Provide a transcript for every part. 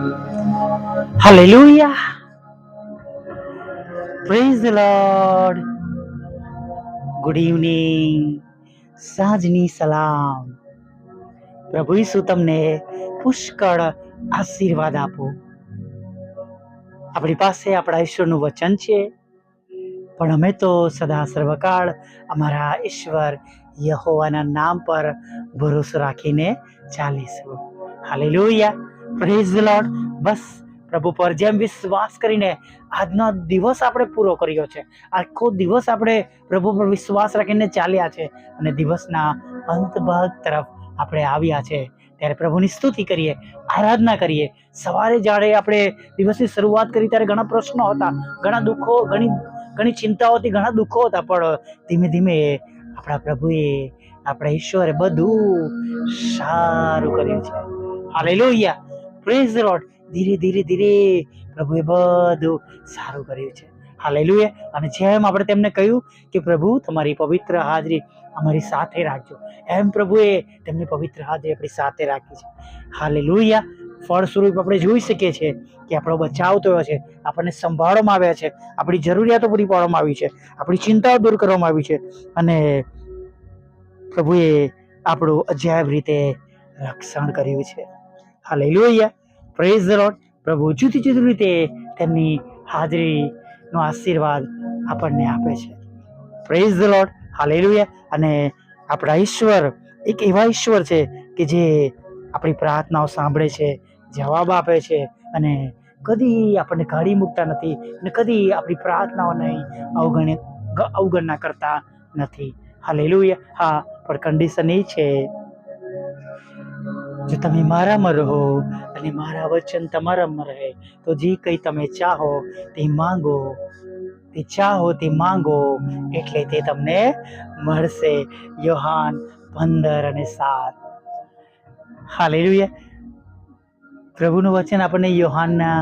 Hallelujah. Praise the Lord. Good evening સાંજની સલામ. પ્રભુ ઈસુ તમને પુષ્કળ આશીર્વાદ આપો. આપણી પાસે આપણા ઈશ્વરનું વચન છે, પણ અમે તો સદા સર્વકાળ અમારા ઈશ્વર યહોવાના નામ પર ભરોસો રાખીને ચાલીશું. હાલેલુયા પ્રેઝ લોર્ડ બસ, પ્રભુ પર જેમ વિશ્વાસ કરીને આજનો દિવસ આપણે પૂરો કર્યો છે. આખો દિવસ આપણે પ્રભુ પર વિશ્વાસ રાખીને ચાલ્યા છે અને દિવસના અંત ભાગ તરફ આપણે આવ્યા છે. ત્યારે પ્રભુની સ્તુતિ કરીએ, આરાધના કરીએ. સવારે જ્યારે આપણે દિવસની શરૂઆત કરી ત્યારે ઘણા પ્રશ્નો હતા, ઘણા દુઃખો, ઘણી ઘણી ચિંતાઓ હતી ઘણા દુઃખો હતા, પણ ધીમે ધીમે આપણા પ્રભુએ આપણા ઈશ્વરે બધું સારું કર્યું છે. હાલેલુયા પ્રેઝ લોટ ધીરે ધીરે ધીરે પ્રભુએ બધું સારું કર્યું છે. હાલેલુયા અને જેમ આપણે તેમને કહ્યું કે પ્રભુ, તમારી પવિત્ર હાજરી અમારી સાથે રાખજો. એમ પ્રભુએ તેમની પવિત્ર હાજરી આપણી સાથે રાખી છે. હાલેલુયા ફળ સ્વરૂપ આપણે જોઈ શકીએ છીએ કે આપણો બચાવ થયો છે. આપણને સંભાળવામાં આવ્યા છે. આપણી જરૂરિયાતો પૂરી પાડવામાં આવી છે. આપણી ચિંતાઓ દૂર કરવામાં આવી છે. અને પ્રભુએ આપણું અજાયબ રીતે રક્ષણ કર્યું છે. હાલેલુયા પ્રેઝ ધ લોર્ડ પ્રભુ જુદી જુદી રીતે તેમની હાજરીનો આશીર્વાદ આપણને આપે છે. પ્રેઝ ધ લોર્ડ હાલેલુયા અને આપણા ઈશ્વર, એક એવા ઈશ્વર છે કે જે આપણી પ્રાર્થનાઓ સાંભળે છે, જવાબ આપે છે અને કદી આપણને કાઢી મૂકતા નથી અને કદી આપણી પ્રાર્થનાઓ નહીં અવગણે, અવગણના કરતા નથી. હાલેલુયા હા, પણ કન્ડિશન એ છે જો તમે મારામાં રહો અને મારા વચન તમારામાં રહે, તો જે કંઈ તમે ચાહો તે માંગો, તે ચાહો તે માંગો, એટલે તે તમને મળશે. યોહાન પંદર અને સાત. હાલેલુયા. પ્રભુનું વચન આપણને યોહાનના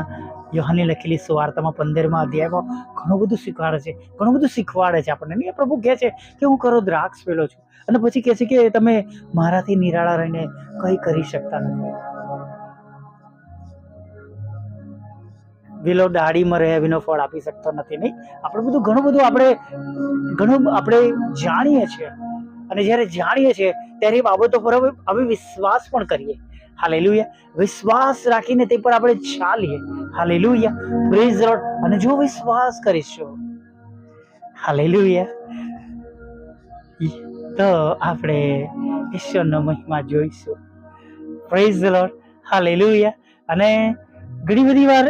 યોહાનની લખેલી સુવાર્તામાં પંદરમાં અધ્યાયમાં ઘણું બધું શીખવાડે છે. ઘણું બધું શીખવાડે છે આપણને. એ પ્રભુ કહે છે કે હું કરો દ્રાક્ષ પેલો છું. અને પછી કહે છે કે તમે મારાથી નિરાળા રહીને કંઈ કરી શકતા નથી. વિલો ડાળીમાં રહે વિનો ફળ આપી શકતો નથી, નહીં? આપણે બધું ઘણું બધું આપણે, ઘણું આપણે જાણીએ છીએ. અને જ્યારે જાણીએ છીએ, ત્યારે એ બાબતો પર હવે વિશ્વાસ પણ કરીએ. હાલેલુયા વિશ્વાસ રાખીને તે પર આપણે ચાલીએ. હાલેલુયા પ્રેઝ લોર્ડ અને જો વિશ્વાસ કરીશું હાલેલુયા તો આપણે ઈશ્વરનો મહિમા જોઈશું. પ્રેઝ લોર્ડ હાલેલુયા અને ઘણી બધી વાર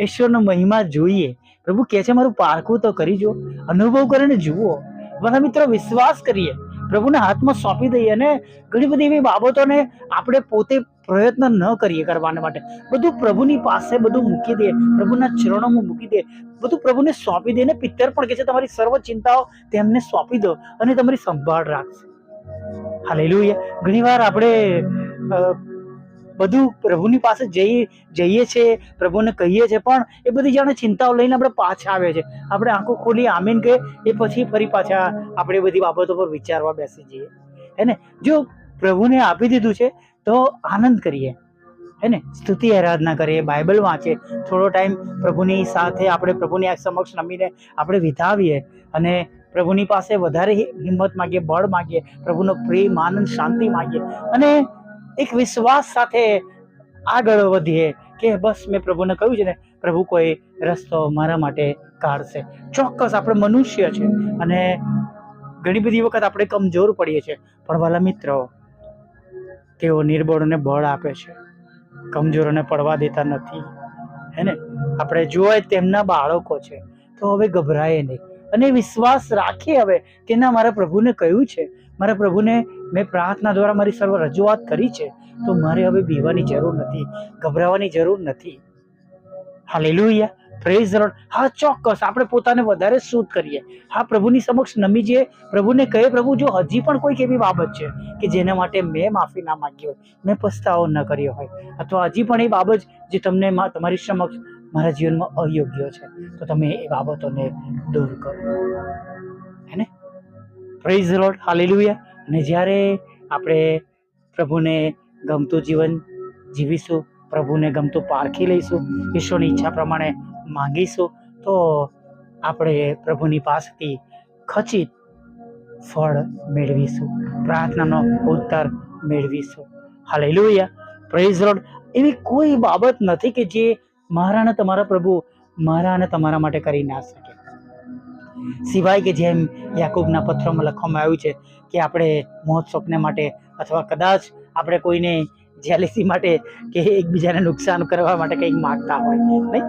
ઈશ્વરનો મહિમા જોઈએ. પ્રભુ કહે છે, મારું પારખું તો કરી જુઓ અનુભવ કરીને જુઓ. બધા મિત્રો, વિશ્વાસ કરીએ. પ્રભુના હાથમાં સોંપી દઈએ અને ઘણી બધી એવી બાબતોને આપણે પોતે પ્રયત્ન ન કરીએ કરવાને માટે. બધું પ્રભુની પાસે બધું મૂકી દે, પ્રભુના ચરણોમાં મૂકી દે, બધું પ્રભુને સોંપી દે ને પિત્તર પણ કહે છે, તમારી સર્વ ચિંતાઓ તેમને સોંપી દો અને તમારી સંભાળ રાખશે. હાલેલુયા. ઘણીવાર આપણે બધું પ્રભુની પાસે જઈ જઈએ છીએ પ્રભુને કહીએ છીએ પણ એ બધી જાણે ચિંતાઓ લઈને આપણે પાછા આવે છે. આપણે આંખો ખોલી આમીન કે એ પછી ફરી પાછા આપણે બધી બાબતો પર વિચારવા બેસી જઈએ. હે ને? જો પ્રભુને આપી દીધું છે, તો આનંદ કરીએ. હે ને? સ્તુતિ, આરાધના કરીએ, બાઇબલ વાંચીએ થોડો ટાઈમ પ્રભુની સાથે આપણે પ્રભુની આ સમક્ષ નમીને આપણે વિતાવીએ અને પ્રભુની પાસે વધારે હિંમત માગીએ, બળ માગીએ, પ્રભુનો પ્રેમ, આનંદ, શાંતિ માગીએ. અને એક વિશ્વાસ સાથે આગળ વધીએ કે બસ મેં પ્રભુને કહ્યું છે ને, પ્રભુ, કોઈ રસ્તો મારા માટે કાઢશે. ચોક્કસ, આપણે મનુષ્ય છે અને ઘણી બધી વખત આપણે કમજોર પડીએ છીએ. પણ વાલા મિત્રો, તેઓ નિર્બળોને બળ આપે છે. કમજોરોને પડવા દેતા નથી. હે ને? આપણે જોવા તેમના બાળકો છે. તો હવે ગભરાય નહીં. અને વિશ્વાસ રાખીએ હવે. કે ના મારા પ્રભુને કહ્યું છે. મારા પ્રભુને મેં પ્રાર્થના દ્વારા મારી સર્વ રજૂઆત કરી છે, તો મારે હવે બીવાની જરૂર નથી, ગભરાવાની જરૂર નથી. હા લેલુયા પ્રેઝ લોર્ડ હા, ચોક્કસ, આપણે પોતાને વધારે શુદ્ધ કરીએ. હા, પ્રભુની સમક્ષ નમી જઈએ. પ્રભુને કહે પ્રભુ, જો હજી પણ કોઈક એવી બાબત છે કે જેના માટે મેં માફી ના માગી હોય, મેં પસ્તાવો ન કર્યો હોય, અથવા હજી પણ એ બાબત જે તમને તમારી સમક્ષ મારા જીવનમાં અયોગ્ય છે, તો તમે એ બાબતોને દૂર કરો. હે ને? Praise lord hallelujah. અને જ્યારે આપણે પ્રભુને ગમતું જીવન જીવીશું, પ્રભુને ગમતું પારખી લઈશું, ઈશ્વરની ઈચ્છા પ્રમાણે માંગીશું, તો આપણે પ્રભુની પાસેથી ખચિત ફળ મેળવીશું. પ્રાર્થનાનો ઉત્તર મેળવીશું. હાલેલુયા. પ્રેઝ રોડ એવી કોઈ બાબત નથી કે જે મારા અને તમારા પ્રભુ મારા અને તમારા માટે કરી ના શકે. સિવાય કે જેમ યાકૂબના પત્રોમાં લખવામાં આવ્યું છે કે આપણે મોત સ્વપ્ન માટે અથવા કદાચ આપણે કોઈને જેલિસી માટે કે એકબીજાને નુકસાન કરવા માટે કંઈક માગતા હોય, નહીં?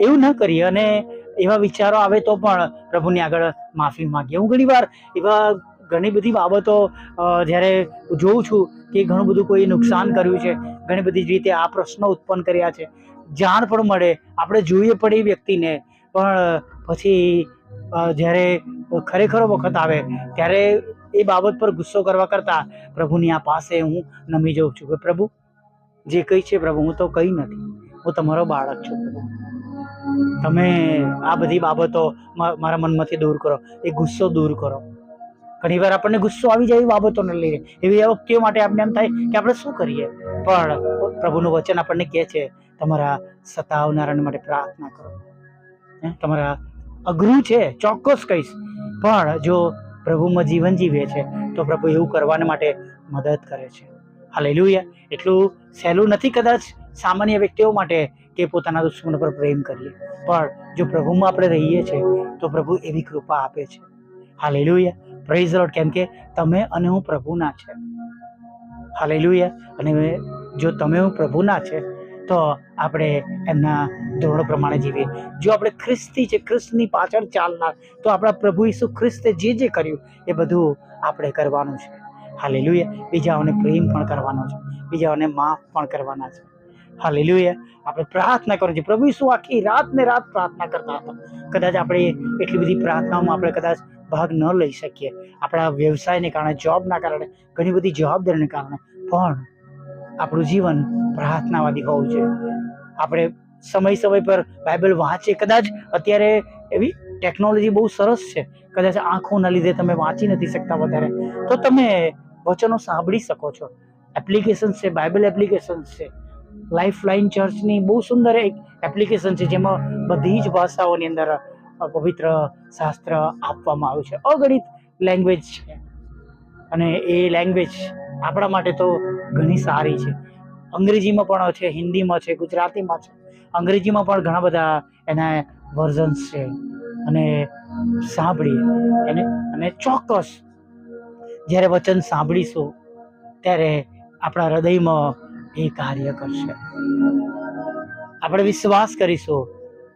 એવું ન કરીએ અને એવા વિચારો આવે તો પણ પ્રભુની આગળ માફી માગીએ. હું ઘણીવાર એવા ઘણી બધી બાબતો જ્યારે જોઉં છું કે ઘણું બધું કોઈ નુકસાન કર્યું છે, ઘણી બધી રીતે આ પ્રશ્નો ઉત્પન્ન કર્યા છે. જાણ પણ મળે. આપણે જોઈએ પણ એ વ્યક્તિને પણ, પછી જ્યારે ખરેખરો વખત આવે, ત્યારે એ બાબત પર ગુસ્સો કરવા કરતાં, પ્રભુની આ પાસે હું નમી જાઉં છું. કે, પ્રભુ, જે કંઈ છે પ્રભુ, હું તો કંઈ નથી. હું તમારો બાળક છું. તમે આ બધી બાબતો મારા મનમાંથી દૂર કરો. એ ગુસ્સો દૂર કરો. ઘણી વાર આપણને ગુસ્સો આવી જાય એવી બાબતોને લઈને. એવી વ્યક્તિઓ માટે આપણે એમ થાય કે આપણે શું કરીએ? પણ, પ્રભુનું વચન આપણને કહે છે, તમારા સતાવનારાને માટે પ્રાર્થના કરો? તમારા અઘરું છે, ચોક્કસ કહીશ. પણ જો પ્રભુમાં જીવન જીવે છે, તો પ્રભુ એવું કરવાને માટે મદદ કરે છે. હાલેલુયા. એટલું સહેલું નથી કદાચ સામાન્ય વ્યક્તિઓ માટે કે પોતાના દુશ્મન પર પ્રેમ કરીએ. પણ જો પ્રભુમાં આપણે રહીએ છીએ, તો પ્રભુ એવી કૃપા આપે છે. હાલેલુયા. પ્રેઝ લોટ કેમ કે તમે અને હું પ્રભુના છે. હાલેલુયા. અને જો તમે હું પ્રભુના છે તો આપણે એમના ધોરણો પ્રમાણે જીવીએ. જો આપણે ખ્રિસ્તી છે, ખ્રિસ્તની પાછળ ચાલનાર, તો આપણા પ્રભુ ઈસુ ખ્રિસ્તે જે જે કર્યું, એ બધું આપણે કરવાનું છે. હાલેલુયા. બીજાઓને પ્રેમ પણ કરવાનો છે. બીજાઓને માફ પણ કરવાના છે. હાલેલુયા. આપણે પ્રાર્થના કરવી છે પ્રભુ ઈસુ આખી રાત ને રાત પ્રાર્થના કરતા હતા. કદાચ આપણે એટલી બધી પ્રાર્થનાઓમાં આપણે કદાચ ભાગ ન લઈ શકીએ. આપણા વ્યવસાયને કારણે, જોબના કારણે, ઘણી બધી જવાબદારીને કારણે. પણ આપણું જીવન પ્રાર્થનાવાદી હોવું જોઈએ. આપણે સમય સમય પર બાઇબલ વાંચીએ. કદાચ અત્યારે એવી ટેકનોલોજી બહુ સરસ છે. કદાચ આંખોના લીધે તમે વાંચી નથી શકતા વધારે. તો તમે વચનો સાંભળી શકો છો. એપ્લિકેશન છે બાઇબલ એપ્લિકેશન છે. લાઈફ લાઇન ચર્ચની બહુ સુંદર એક એપ્લિકેશન છે, જેમાં બધી જ ભાષાઓની અંદર પવિત્ર શાસ્ત્ર આપવામાં આવ્યું છે. અગણિત લેંગ્વેજ છે. અને એ લેંગ્વેજ આપણા માટે તો ઘણી સારી છે. અંગ્રેજીમાં પણ છે, હિન્દીમાં છે, ગુજરાતીમાં છે. અંગ્રેજીમાં પણ ઘણા બધા એના વર્ઝન્સ છે. અને સાંભળીએ. એને, અને ચોક્કસ જ્યારે વચન સાંભળીશું, ત્યારે આપણા હૃદયમાં એ કાર્ય કરશે. આપણે વિશ્વાસ કરીશું,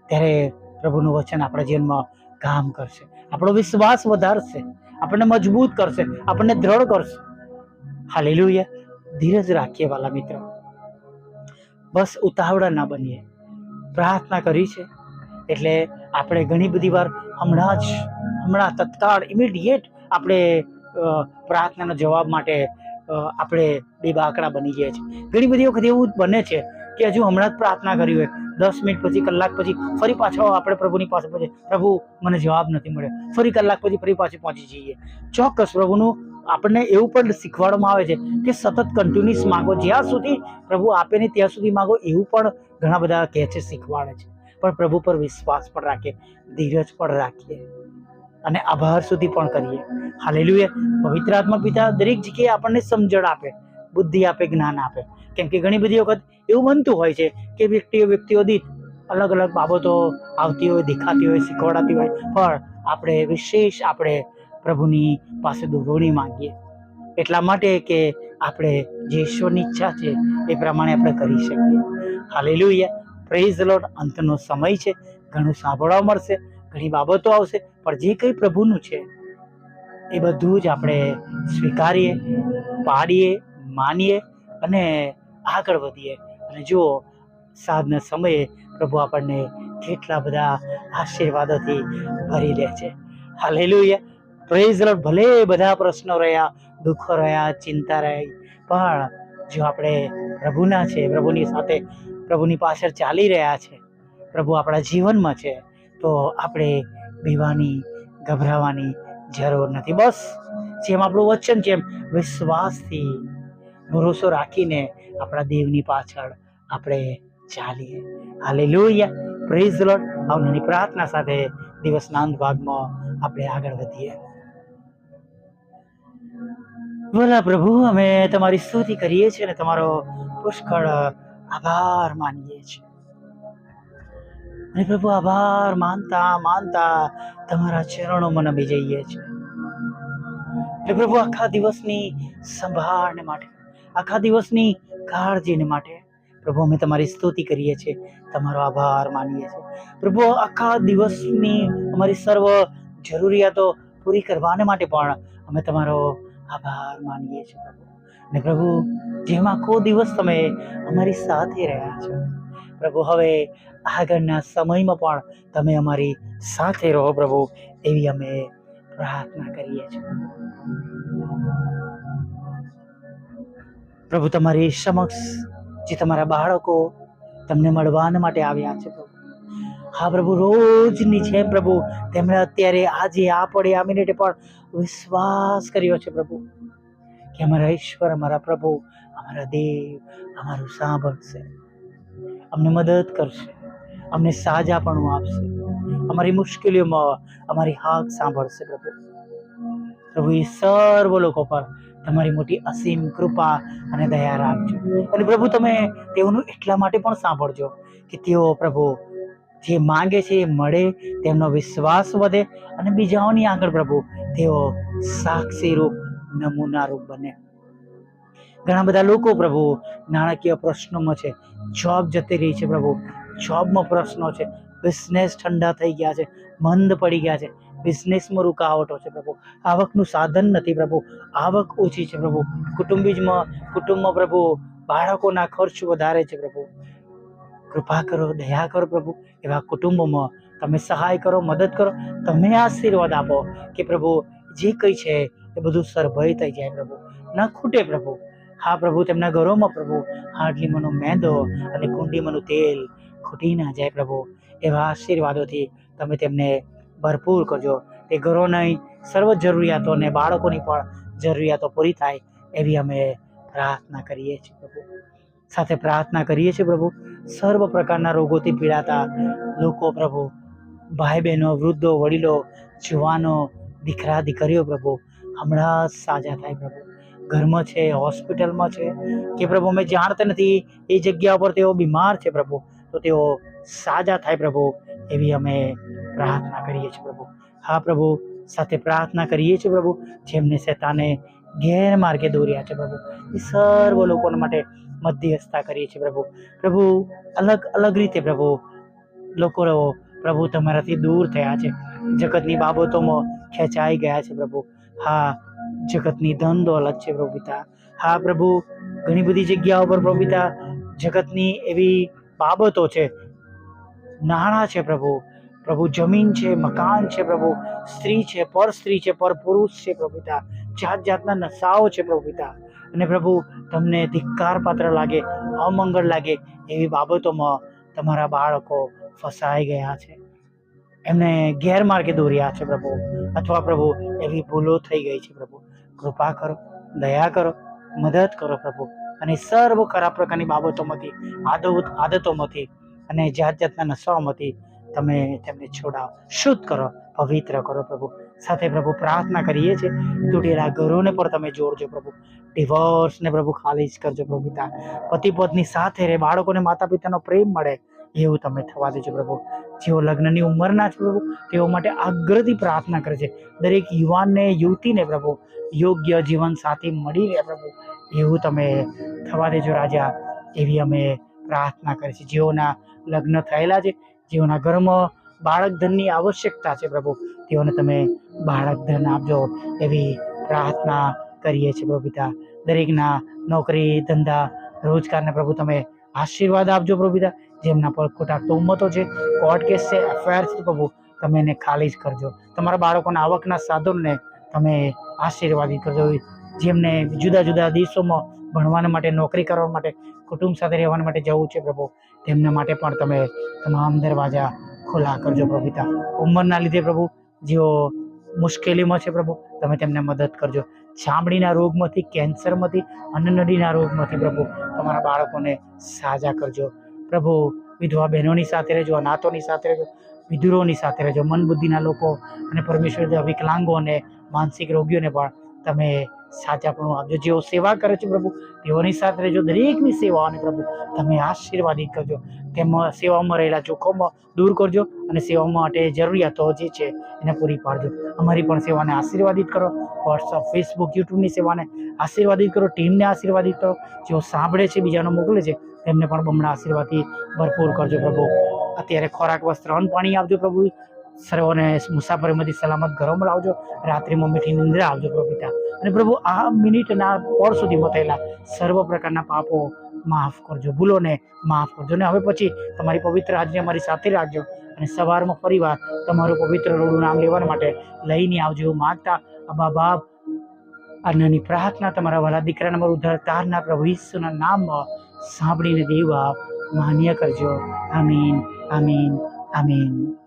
ત્યારે પ્રભુનું વચન આપણા જીવનમાં કામ કરશે. આપણો વિશ્વાસ વધારશે. આપણને મજબૂત કરશે. આપણને દ્રઢ કરશે. હાલેલુયા. ધીરજ રાખીએ વાલા મિત્ર. બસ ઉતાવળા ના બનીએ. પ્રાર્થના કરી છે. એટલે આપણે ઘણી બધી વાર હમણાં જ, હમણાં તત્કાળ ઇમિડિયેટ આપણે પ્રાર્થનાના જવાબ માટે આપણે બે બાકડા બની ગયા છે. ઘણી બધી વખત એવું બને છે કે હજુ હમણાં જ પ્રાર્થના કરી હોય. દસ મિનિટ પછી, કલાક પછી, ફરી પાછો આપણે પ્રભુની પાસે પહોંચે પ્રભુ, મને જવાબ નથી મળ્યો. ફરી કલાક પછી, ફરી પાછું પહોંચી જઈએ. ચોક્કસ પ્રભુનું આપણને એવું પણ શીખવાડવામાં આવે છે કે સતત કન્ટિન્યુઅસ માગો. જ્યાં સુધી પ્રભુ આપે ને ત્યાં સુધી માગો. એવું પણ ઘણા બધા કહે છે, શીખવાડે છે. પણ પ્રભુ પર વિશ્વાસ પણ રાખીએ, ધીરજ પણ રાખીએ અને આભાર સુધી પણ કરીએ. હાલેલુયા પવિત્ર આત્મા પિતા, દરેક જગ્યાએ આપણને સમજણ આપે, બુદ્ધિ આપે, જ્ઞાન આપે. કેમ કે ઘણી બધી વખત એવું બનતું હોય છે કે વ્યક્તિઓ વ્યક્તિઓ દીઠ અલગ અલગ બાબતો આવતી હોય, દેખાતી હોય, શીખવાડાતી હોય. પણ આપણે વિશેષ આપણે પ્રભુની પાસે દોરવણી માંગીએ. એટલા માટે કે આપણે જે ઈશ્વરની ઈચ્છા છે એ પ્રમાણે આપણે કરી શકીએ. હાલેલુયા. પ્રેઝ લોટ અંતનો સમય છે. ઘણું સાંભળવા મળશે. ઘણી બાબતો આવશે. પણ જે કંઈ પ્રભુનું છે, એ બધું જ આપણે સ્વીકારીએ, પાડીએ, માનીએ અને આગળ વધીએ. અને જુઓ સાંજના સમયે પ્રભુ આપણને કેટલા બધા આશીર્વાદોથી ભરી દે છે. હાલેલુયા. પ્રેઝ લોર્ડ ભલે બધા પ્રશ્નો રહ્યા, દુઃખો રહ્યા, ચિંતા રહી, પણ જો આપણે પ્રભુના છે, પ્રભુની સાથે પ્રભુની પાછળ ચાલી રહ્યા છે, પ્રભુ આપણા જીવનમાં છે, તો આપણે બીવાની, ગભરાવાની જરૂર નથી. બસ, જેમ આપણું વચન એમ વિશ્વાસથી ભરોસો રાખીને આપણા દેવની પાછળ આપણે ચાલીએ. હાલે લોહિયા પ્રેઝ લોટ આવનારી પ્રાર્થના સાથે દિવસના અંત ભાગમાં આપણે આગળ વધીએ. બોલા પ્રભુ, અમે તમારી સ્તુતિ કરીએ છીએ અને તમારો પુષ્કળ આભાર માનીએ છીએ. અને પ્રભુ, આભાર માનતા માનતા તમારા ચરણોમાં નમી જઈએ છીએ. એટલે પ્રભુ, આખા દિવસની સંભાળને માટે, આખા દિવસની કાળજીને માટે પ્રભુ, અમે તમારી સ્તુતિ કરીએ છીએ, તમારો આભાર માનીએ છીએ. પ્રભુ, આખા દિવસની અમારી સર્વ જરૂરિયાતો પૂરી કરવાને માટે પણ અમે તમારો આભાર માનીએ છીએ પ્રભુ. ને પ્રભુ, જેમ આખો દિવસ તમે અમારી સાથે રહ્યા છો. પ્રભુ, હવે આગળના સમયમાં પણ તમે અમારી સાથે રહો પ્રભુ, એવી અમે પ્રાર્થના કરીએ છીએ. પ્રભુ, તમારી સમક્ષ જે તમારા બાળકો તમને મળવાના માટે આવ્યા છે પ્રભુ. હા પ્રભુ, રોજની છે પ્રભુ, તેમણે અત્યારે આજે આ પડે આ મિનિટે પણ વિશ્વાસ કર્યો છે પ્રભુ, કે અમારા ઈશ્વર, અમારા પ્રભુ, અમારા દેવ અમારું સાંભળશે. અમને મદદ કરશે, અમને સાજાપણું આપશે, અમારી મુશ્કેલીઓમાં અમારી હાક સાંભળશે પ્રભુ. પ્રભુ એ સર્વ લોકો પર તમારી મોટી અસીમ કૃપા અને દયા રાખજો. અને પ્રભુ, તમે તેઓનું એટલા માટે પણ સાંભળજો કે તેઓ પ્રભુ જે માંગે છે એ મળે, તેમનો વિશ્વાસ વધે અને બીજાઓની આગળ પ્રભુ, તેઓ સાક્ષી રૂપ, નમૂના રૂપ બને. ઘણા બધા લોકો પ્રભુ, નાણાકીય પ્રશ્નોમાં છે. જોબ જતી રહી છે પ્રભુ. જોબમાં પ્રશ્નો છે. બિઝનેસ ઠંડા થઈ ગયા છે. મંદ પડી ગયા છે. બિઝનેસમાં રૂકાવટો છે પ્રભુ. આવકનું સાધન નથી પ્રભુ. આવક ઓછી છે પ્રભુ. કુટુંબીજમાં, કુટુંબમાં પ્રભુ, બાળકોના ખર્ચ વધારે છે પ્રભુ. કૃપા કરો, દયા કરો પ્રભુ. એવા કુટુંબોમાં તમે સહાય કરો, મદદ કરો, તમે આશીર્વાદ આપો કે પ્રભુ, જે કંઈ છે એ બધું સરભય થઈ જાય પ્રભુ. ન ખૂટે પ્રભુ. હા પ્રભુ, તેમના ઘરોમાં પ્રભુ હાડલીમાંનો મેંદો અને કુંડીમાંનું તેલ ખૂટી ના જાય પ્રભુ. એવા આશીર્વાદોથી તમે તેમને ભરપૂર કરજો. તે ઘરોની સર્વ જરૂરિયાતો અને બાળકોની પણ જરૂરિયાતો પૂરી થાય એવી અમે પ્રાર્થના કરીએ છીએ પ્રભુ. સાથે પ્રાર્થના કરીએ છીએ પ્રભુ. સર્વ પ્રકારના રોગોથી પીડાતા લોકો પ્રભુ. ભાઈ બહેનો વૃદ્ધો, વડીલો, જુવાનો, દીકરા, દીકરીઓ પ્રભુ, હમણાં સાજા થાય પ્રભુ. ઘરમાં છે, હોસ્પિટલમાં છે, કે પ્રભુ અમે જાણતા નથી, એ જગ્યા ઉપર તેઓ બીમાર છે પ્રભુ, તો તેઓ સાજા થાય પ્રભુ, એવી અમે પ્રાર્થના કરીએ છીએ પ્રભુ. હા પ્રભુ, સાથે પ્રાર્થના કરીએ છીએ પ્રભુ, જેમને શેતાને ગેરમાર્ગે દોર્યા છે પ્રભુ. એ સર્વ લોકોના માટે મધ્યસ્થતા કરીએ છીએ પ્રભુ. પ્રભુ, અલગ અલગ રીતે પ્રભુ લોકો રહો પ્રભુ તમારાથી દૂર થયા છે. જગતની બાબતોમાં ખેંચાઈ ગયા છે પ્રભુ. હા, જગતની ધન દોલત છે પ્રભુ પિતા. હા પ્રભુ, ઘણી બધી જગ્યાઓ પર પ્રભુ પિતા, જગતની એવી બાબતો છે. નાણાં છે પ્રભુ. પ્રભુ જમીન છે, મકાન છે પ્રભુ. સ્ત્રી છે, પર સ્ત્રી છે, પર પુરુષ છે પ્રભુ પિતા. જાત જાતના નશાઓ છે પ્રભુ પિતા. અને પ્રભુ, તમને ધિક્કાર પાત્ર લાગે, અમંગળ લાગે એવી બાબતોમાં તમારા બાળકો ફસાઈ ગયા છે. એમને ગેરમાર્ગે દોર્યા છે પ્રભુ. અથવા પ્રભુ, એવી ભૂલો થઈ ગઈ છે પ્રભુ. કૃપા કરો, દયા કરો, મદદ કરો પ્રભુ. અને સર્વ ખરાબ પ્રકારની બાબતોમાંથી આદત આદતોમાંથી અને જાત જાતના નશાઓમાંથી તમે તેમને છોડાવો. શુદ્ધ કરો, પવિત્ર કરો પ્રભુ. સાથે પ્રભુ પ્રાર્થના કરીએ છીએ. તૂટેલા ઘરોને પણ તમે જોડજો પ્રભુ. ડિવોર્સને પ્રભુ ખાલી જ કરજો પ્રભુ પિતા. પતિ પત્ની સાથે રહે, બાળકોને માતા પિતાનો પ્રેમ મળે, એવું તમે થવા દેજો પ્રભુ. જેઓ લગ્નની ઉંમરના છે પ્રભુ, તેઓ માટે અગ્રથી પ્રાર્થના કરે છે. દરેક યુવાનને, યુવતીને પ્રભુ, યોગ્ય જીવન સાથી મળી રહે પ્રભુ, એવું તમે થવા દેજો રાજા, એવી અમે પ્રાર્થના કરીએ છીએ. જેઓના લગ્ન થયેલા છે, જેઓના ઘરમાં બાળક ધનની આવશ્યકતા છે પ્રભુ. તેઓને તમે બાળક ધન આપજો એવી પ્રાર્થના કરીએ છીએ પ્રભુ પિતા. દરેકના નોકરી, ધંધા, રોજગારને પ્રભુ તમે આશીર્વાદ આપજો પ્રભુ પિતા. જેમના પર ખોટા તોમતો છે કોર્ટ કેસ છે એફઆઈઆર છે પ્રભુ, તમે એને ખાલી જ કરજો. તમારા બાળકોના આવકના સાધનોને તમે આશીર્વાદિત કરજો. જેમને જુદા જુદા દેશોમાં ભણવાના માટે, નોકરી કરવા માટે, કુટુંબ સાથે રહેવા માટે જવું છે પ્રભુ, તેમના માટે પણ તમે તમામ દરવાજા ખુલ્લા કરજો પ્રભુ પિતા. ઉંમરના લીધે પ્રભુ જેઓ મુશ્કેલીમાં છે પ્રભુ, તમે તેમને મદદ કરજો. ચામડીના રોગમાંથી, કેન્સરમાંથી અન્નનડીના રોગમાંથી પ્રભુ તમારા બાળકોને સાજા કરજો. પ્રભુ, વિધવા બહેનોની સાથે રહેજો, અનાથોની સાથે રહેજો, વિધુરોની સાથે રહેજો. મન બુદ્ધિના લોકો અને પરમેશ્વર વિકલાંગો અને માનસિક રોગીઓને પણ તમે સાચાપણું આપજો. જેઓ સેવા કરે છે પ્રભુ, તેઓની સાથે રહેજો, દરેકની સેવાઓને પ્રભુ, તમે આશીર્વાદિત કરજો. તેમાં સેવામાં રહેલા જોખમો દૂર કરજો અને સેવા માટે જરૂરિયાતો જે છે એને પૂરી પાડજો. અમારી પણ સેવાને આશીર્વાદિત કરો. વોટ્સઅપ ફેસબુક યુટ્યુબની સેવાને આશીર્વાદિત કરો. ટીમને આશીર્વાદિત કરો. જેઓ સાંભળે છે, બીજાનો મોકલે છે, તેમને પણ બમણા આશીર્વાદથી ભરપૂર કરજો પ્રભુ. અત્યારે ખોરાક, વસ્ત્ર, અન્ન, પાણી આપજો પ્રભુ. સર્વોને મુસાફરીમાંથી સલામત ઘરોમાં લાવજો. રાત્રિમાં મીઠી નિંદ્રા આવજો પ્રભુ અને પ્રભુ, આ મિનિટના પોર સુધીમાં થયેલા સર્વ પ્રકારના પાપો માફ કરજો. ભૂલોને માફ કરજો. અને હવે પછી તમારી પવિત્ર હાજરી અમારી સાથે રાખજો. અને સવારમાં ફરીવાર તમારું પવિત્ર રોડું નામ લેવા માટે લઈને આવજો એવું માગતા અબા બાપ. આ નાની પ્રાર્થના તમારા વાલા દીકરાના મારું ઉદ્ધાર તારના પ્રભુ ઈસુના નામમાં સાંભળીને દેવા માન્ય કરજો. આમીન આમીન આમીન.